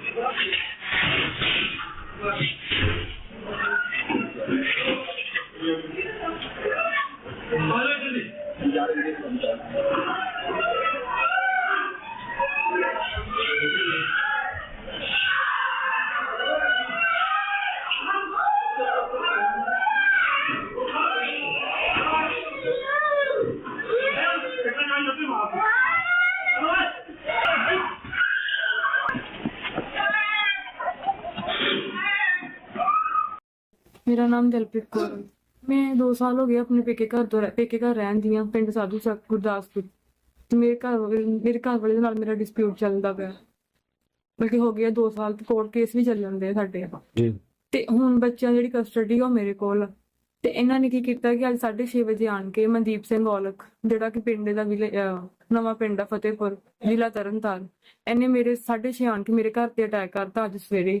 Thank you. ਮੇਰਾ ਨਾਮ ਦਿਲਪ੍ਰੀਤ ਕੌਰ ਹੈ। ਮੈਂ 2 ਸਾਲ ਹੋ ਗਏ ਆਪਣੇ ਪੇਕੇ ਘਰ ਤੋਂ ਰਹਿ- ਪੇਕੇ ਘਰ ਰਹਿਣ ਦੀਆਂ ਪਿੰਡ ਸਾਧੂ ਚੱਕ ਗੁਰਦਾਸਪੁਰ। ਤੇ ਮੇਰੇ ਘਰ ਵਾਲੇ ਮੇਰੇ ਘਰ ਵਾਲੇ ਦੇ ਨਾਲ ਮੇਰਾ ਡਿਸਪਿਊਟ ਚੱਲਦਾ ਪਿਆ। ਬਲਕਿ ਹੋ ਗਿਆ 2 ਸਾਲ ਕੋਰਟ ਕੇਸ ਵੀ ਚੱਲ ਜਾਂਦੇ ਆ ਸਾਡੇ। ਜੀ। ਤੇ ਹੁਣ ਬੱਚਿਆਂ ਦੀ ਜਿਹੜੀ ਕਸਟਡੀ ਉਹ ਮੇਰੇ ਕੋਲ ਆ। ਤੇ ਇਹਨਾਂ ਨੇ ਕੀ ਕੀਤਾ ਕਿ ਅੱਜ 6:30 ਵਜੇ ਆਣ ਕੇ ਮਨਦੀਪ ਸਿੰਘ ਔਲਖ ਜਿਹੜਾ ਕਿ ਪਿੰਡ ਦਾ ਵਿਲੇ- ਅਹ ਨਵਾਂ ਪਿੰਡ ਆ ਫਤਿਹਪੁਰ ਜ਼ਿਲ੍ਹਾ ਤਰਨਤਾਰਨ ਇਹਨੇ ਮੇਰੇ 6:30 ਆਣ ਕੇ ਮੇਰੇ ਘਰ ਤੇ ਅਟੈਕ ਕਰਤਾ ਅੱਜ ਸਵੇਰੇ।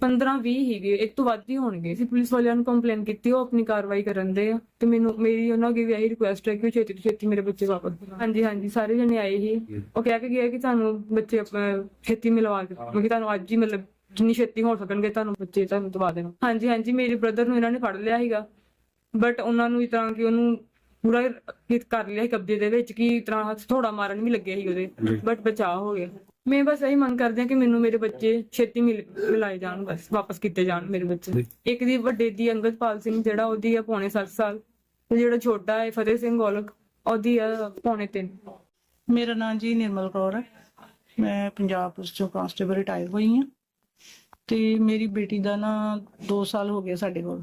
15 20 ਹੀਗੇ ਇੱਕ ਤੋਂ ਵੱਧ ਹੀ ਹੋਣਗੇ। ਅਸੀਂ ਪੁਲਿਸ ਵਾਲਿਆਂ ਨੂੰ ਕੰਪਲੇਨ ਕੀਤੀ ਉਹ ਆਪਣੀ ਕਾਰਵਾਈ ਕਰਨ ਦੇ ਆ। ਤੇ ਮੈਨੂੰ ਮੇਰੀ ਉਹਨਾਂ ਅੱਗੇ ਵੀ ਇਹੀ ਰਿਕੁਐਸਟ ਹੈ ਕਿ ਉਹ ਛੇਤੀ ਤੋਂ ਛੇਤੀ ਮੇਰੇ ਬੱਚੇ ਵਾਪਸ ਦਿਵਾਉਣ। ਹਾਂਜੀ ਹਾਂਜੀ ਸਾਰੇ ਜਣੇ ਆਏ ਸੀ। ਉਹ ਕਹਿ ਕੇ ਗਏ ਕਿ ਤੁਹਾਨੂੰ ਬੱਚੇ ਛੇਤੀ ਮਿਲਵਾ ਕੇ ਕਿਉਂਕਿ ਤੁਹਾਨੂੰ ਅੱਜ ਹੀ ਮਤਲਬ ਜਿੰਨੀ ਛੇਤੀ ਹੋ ਸਕਣਗੇ ਤੁਹਾਨੂੰ ਬੱਚੇ ਤੁਹਾਨੂੰ ਦਵਾ ਦੇਣਾ। ਹਾਂਜੀ ਹਾਂਜੀ ਮੇਰੇ ਬ੍ਰਦਰ ਨੂੰ ਇਹਨਾਂ ਨੇ ਫੜ ਲਿਆ ਸੀਗਾ। ਬਟ ਉਹਨਾਂ ਨੂੰ ਇਸ ਤਰ੍ਹਾਂ ਕਿ ਉਹਨੂੰ ਪੂਰਾ ਕਰ ਲਿਆ ਸੀ ਕਬਜ਼ੇ ਦੇ ਵਿੱਚ ਕਿ ਇਸ ਤਰ੍ਹਾਂ ਹੱਥ ਥੋੜਾ ਮਾਰਨ ਵੀ ਲੱਗੇ ਸੀ ਉਹਦੇ। ਬਟ ਬਚਾਅ ਹੋ ਗਿਆ। ਮੈਂ ਬਸ ਇਹੀ ਮੰਗ ਕਰਦੀ ਹਾਂ ਕਿ ਮੈਨੂੰ ਮੇਰੇ ਬੱਚੇ ਛੇਤੀ ਮਿਲ, ਮਿਲਾਏ ਜਾਣ, ਬਸ ਵਾਪਸ ਕੀਤੇ ਜਾਣ ਮੇਰੇ ਬੱਚੇ। ਇੱਕ ਦੀ ਵੱਡੇ ਦੀ ਅੰਗਦਪਾਲ ਸਿੰਘ ਜਿਹੜਾ ਉਹਦੀ ਆ ਪੌਣੇ 7 ਸਾਲ ਤੇ ਜਿਹੜਾ ਛੋਟਾ ਹੈ ਫਤਿਹ ਸਿੰਘ ਗੋਲਕ ਉਹਦੀ ਆ ਪੌਣੇ 3 ਮੇਰਾ ਨਾਮ ਜੀ ਨਿਰਮਲ ਕੌਰ ਹੈ। ਮੈਂ ਪੰਜਾਬ ਪੁਲਿਸ ਚੋਂ ਕਾਂਸਟੇਬਲ ਰਿਟਾਇਰ ਹੋਈ ਹਾਂ ਤੇ ਮੇਰੀ ਬੇਟੀ ਦਾ ਨਾ 2 ਸਾਲ ਹੋ ਗਏ ਸਾਡੇ ਕੋਲ।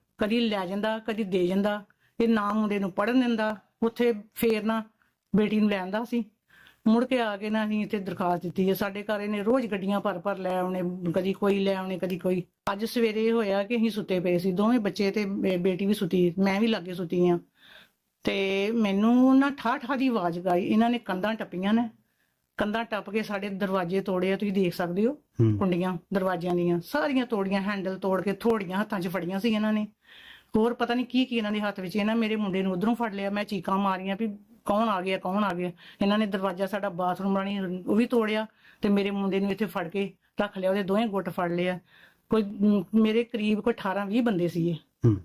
ਕਦੀ ਲੈ ਜਾਂਦਾ, ਕਦੀ ਦੇ ਜਾਂਦਾ, ਇਹ ਨਾ ਮੁੰਡੇ ਨੂੰ ਪੜਨ ਦਿੰਦਾ, ਉੱਥੇ ਫੇਰ ਨਾ ਬੇਟੀ ਨੂੰ ਲੈਂਦਾ ਸੀ। ਮੁੜ ਕੇ ਆ ਕੇ ਨਾ ਅਸੀਂ ਇੱਥੇ ਦਰਖਾਸਤ ਦਿੱਤੀ ਹੈ, ਸਾਡੇ ਘਰ ਇਹਨੇ ਰੋਜ਼ ਗੱਡੀਆਂ ਭਰ ਭਰ ਲੈ ਆਉਣੇ, ਕਦੀ ਕੋਈ ਲੈ ਆਉਣੇ, ਕਦੀ ਕੋਈ। ਅੱਜ ਸਵੇਰੇ ਇਹ ਹੋਇਆ ਕਿ ਅਸੀਂ ਸੁੱਤੇ ਪਏ ਸੀ, ਦੋਵੇਂ ਬੱਚੇ ਤੇ ਬੇਟੀ ਵੀ ਸੁੱਤੀ, ਮੈਂ ਵੀ ਲਾਗੇ ਸੁੱਤੀ ਆ ਤੇ ਮੈਨੂੰ ਨਾ ਠਾ ਠਾ ਦੀ ਆਵਾਜ਼ ਗਾਈ ਇਹਨਾਂ ਨੇ ਕੰਧਾਂ ਟੱਪੀਆਂ ਨੇ। ਕੰਧਾਂ ਟੱਪ ਕੇ ਸਾਡੇ ਦਰਵਾਜ਼ੇ ਤੋੜੇ ਆ ਤੁਸੀਂ ਦੇਖ ਸਕਦੇ ਹੋ। ਕੁੰਡੀਆਂ ਦਰਵਾਜ਼ਿਆਂ ਦੀਆਂ ਸਾਰੀਆਂ ਤੋੜੀਆਂ ਹੈਂਡਲ ਤੋੜ ਕੇ ਥੋੜੀਆਂ ਹੱਥਾਂ 'ਚ ਫੜੀਆਂ ਸੀ ਇਹਨਾਂ ਨੇ। ਹੋਰ ਪਤਾ ਨਹੀਂ ਕੀ ਕੀ ਇਹਨਾਂ ਦੇ ਹੱਥ ਵਿੱਚ ਇਹਨਾਂ ਮੇਰੇ ਮੁੰਡੇ ਨੂੰ ਉਧਰੋਂ ਫੜ ਲਿਆ ਮੈਂ ਚੀਕਾਂ ਮਾਰੀਆਂ ਵੀ ਕੌਣ ਆ ਗਿਆ ਕੌਣ ਆ ਗਿਆ। ਇਹਨਾਂ ਨੇ ਦਰਵਾਜ਼ਾ ਸਾਡਾ ਬਾਥਰੂਮ ਵਾਲੀ ਉਹ ਵੀ ਤੋੜਿਆ ਤੇ ਮੇਰੇ ਮੁੰਡੇ ਨੂੰ ਇੱਥੇ ਫੜ ਕੇ ਰੱਖ ਲਿਆ ਉਹਦੇ ਦੋਵੇਂ ਗੁੱਟ ਫੜ ਲਿਆ ਕੋਈ ਮੇਰੇ ਕਰੀਬ ਕੋਈ 18 20 ਬੰਦੇ ਸੀਗੇ। ਹੂੰ।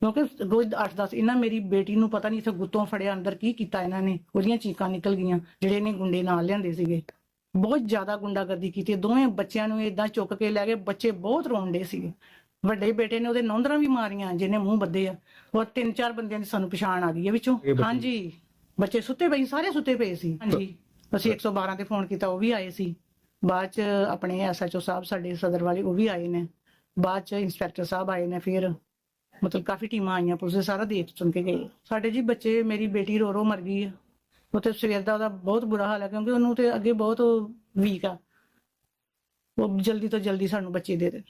ਕਿਉਂਕਿ ਰੋਜ਼ 8-10 ਇਹਨਾਂ ਮੇਰੀ ਬੇਟੀ ਨੂੰ ਪਤਾ ਨਹੀਂ ਇੱਥੇ ਗੁੱਤੋਂ ਫੜਿਆ ਅੰਦਰ ਕੀ ਕੀਤਾ ਇਹਨਾਂ ਨੇ ਉਹਦੀਆਂ ਚੀਕਾਂ ਨਿਕਲ ਗਈਆਂ ਜਿਹੜੇ ਨੇ ਗੁੰਡੇ ਨਾਲ ਲਿਆਂਦੇ ਸੀਗੇ। ਬਹੁਤ ਜ਼ਿਆਦਾ ਗੁੰਡਾਗਰਦੀ ਕੀਤੀ ਦੋਵੇਂ ਬੱਚਿਆਂ ਨੂੰ ਇਦਾਂ ਚੁੱਕ ਕੇ ਲੈ ਗਏ ਬੱਚੇ ਬਹੁਤ ਰੋਂਦੇ ਸੀਗੇ। ਵੱਡੇ ਬੇਟੇ ਨੇ ਉਹਦੇ ਨੌਂਦਰਾਂ ਵੀ ਮਾਰੀਆਂ ਜਿਹਨੇ ਮੂੰਹ ਬੱਦੇ ਆ। ਉਹ ਤਿੰਨ ਚਾਰ ਬੰਦਿਆਂ ਦੀ ਸਾਨੂੰ ਪਛਾਣ ਆ ਗਈ ਹੈ ਵਿੱਚੋਂ? ਹਾਂਜੀ। ਬੱਚੇ ਸੁੱਤੇ ਪਏ ਸਾਰੇ ਸੁੱਤੇ ਪਏ ਸੀ। ਹਾਂਜੀ। ਅਸੀਂ 112 ਤੇ ਫੋਨ ਕੀਤਾ ਉਹ ਵੀ ਆਏ ਸੀ। ਬਾਅਦ ਚ ਆਪਣੇ ਐਸਐਚਓ ਸਾਹਿਬ ਸਾਡੇ ਸਦਰ ਵਾਲੇ ਉਹ ਵੀ ਆਏ ਨੇ। ਬਾਅਦ ਚ ਇੰਸਪੈਕਟਰ ਸਾਹਿਬ ਆਏ ਨੇ ਫਿਰ। ਮਤਲਬ ਕਾਫੀ ਟੀਮਾਂ ਆਈਆਂ ਪੁਲਿਸ ਦੇ, ਸਾਰਾ ਦੇਖ ਸੁਣ ਕੇ ਗਏ। ਸਾਡੇ ਜੀ ਬੱਚੇ, ਮੇਰੀ ਬੇਟੀ ਰੋ ਰੋ ਮਰ ਗਈ ਆ ਉੱਥੇ ਸਵੇਰ ਦਾ ਉਹਦਾ ਬਹੁਤ ਬੁਰਾ ਹਾਲ ਹੈ, ਕਿਉਂਕਿ ਉਹਨੂੰ ਤੇ ਅੱਗੇ ਬਹੁਤ ਵੀਕ ਆ। ਉਹ ਜਲਦੀ ਤੋਂ ਜਲਦੀ ਸਾਨੂੰ ਬੱਚੇ ਦੇ ਦੇ।